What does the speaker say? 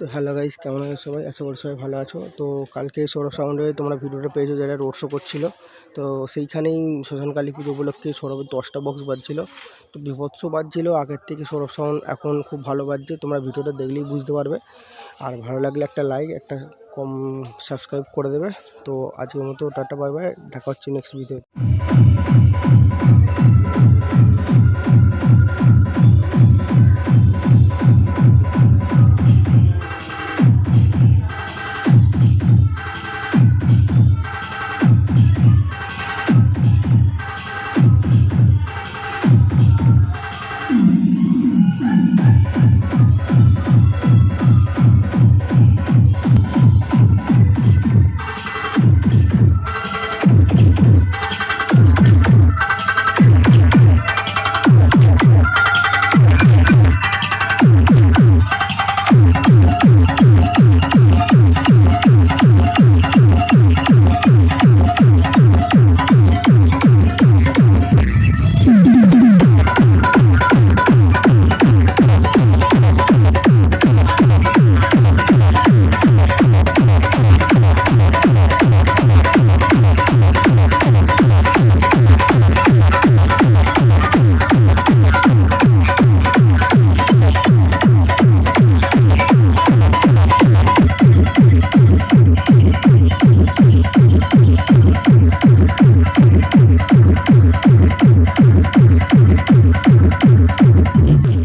তো hello guys, কেমন আছো সবাই? আশা করি সবাই ভালো আছো। তো কালকে সৌরভ সাউন্ডে তোমরা ভিডিওটা পেয়েছ যারা রোড শো করছিল। তো সেইখানেই শ্মশান কালী পুজো উপলক্ষে সৌরভের দশটা বক্স বাজছিল। তো বিভৎস বাজছিল, আগের থেকে সৌরভ সাউন্ড এখন খুব ভালো বাজছে। তোমরা ভিডিওটা দেখলেই বুঝতে পারবে। আর ভালো লাগলে একটা লাইক একটা কম সাবস্ক্রাইব করে দেবে। তো আজকের মতো টাটা বাই বাই দেখা হচ্ছে নেক্সট ভিডিও Thank you.